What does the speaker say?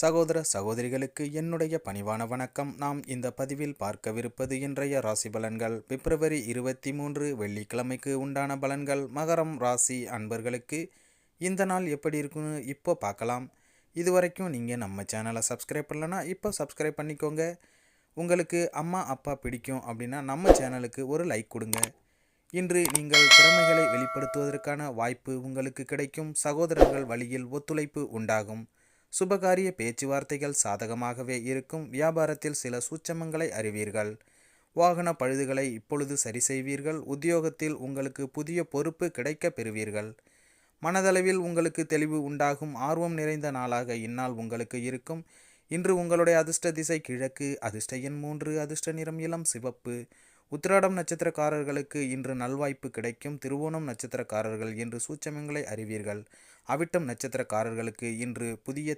சகோதர சகோதரிகளுக்கு என்னுடைய பணிவான வணக்கம். நாம் இந்த பதிவில் பார்க்கவிருப்பது இன்றைய ராசி பலன்கள். பிப்ரவரி இருபத்தி மூன்று வெள்ளிக்கிழமைக்கு உண்டான பலன்கள். மகரம் ராசி அன்பர்களுக்கு இந்த நாள் எப்படி இருக்குன்னு இப்போ பார்க்கலாம். இது வரைக்கும் நீங்கள் நம்ம சேனலை சப்ஸ்கிரைப் பண்ணலன்னா இப்போ சப்ஸ்கிரைப் பண்ணிக்கோங்க. உங்களுக்கு அம்மா அப்பா பிடிக்கும் அப்படின்னா நம்ம சேனலுக்கு ஒரு லைக் கொடுங்க. இன்று நீங்கள் திறமைகளை வெளிப்படுத்துவதற்கான வாய்ப்பு உங்களுக்கு கிடைக்கும். சகோதரர்கள் வழியில் ஒத்துழைப்பு உண்டாகும். சுபகாரிய பேச்சுவார்த்தைகள் சாதகமாகவே இருக்கும் வியாபாரத்தில் சில சூட்சமங்களை அறிவீர்கள். வாகன பழுதுகளை இப்பொழுது சரி செய்வீர்கள். உத்தியோகத்தில் உங்களுக்கு புதிய பொறுப்பு கிடைக்கப் பெறுவீர்கள். மனதளவில் உங்களுக்கு தெளிவு உண்டாகும். ஆர்வம் நிறைந்த நாளாக இந்நாள் உங்களுக்கு இருக்கும். இன்று உங்களுடைய அதிர்ஷ்ட திசை கிழக்கு அதிர்ஷ்ட எண் மூன்று அதிர்ஷ்ட நிறம் இளம் சிவப்பு. உத்திராடம் நட்சத்திரக்காரர்களுக்கு இன்று நல்வாய்ப்பு கிடைக்கும். திருவோணம் நட்சத்திரக்காரர்கள் இன்று சூட்சமங்களை அறிவீர்கள். அவிட்டம் நட்சத்திரக்காரர்களுக்கு இன்று புதிய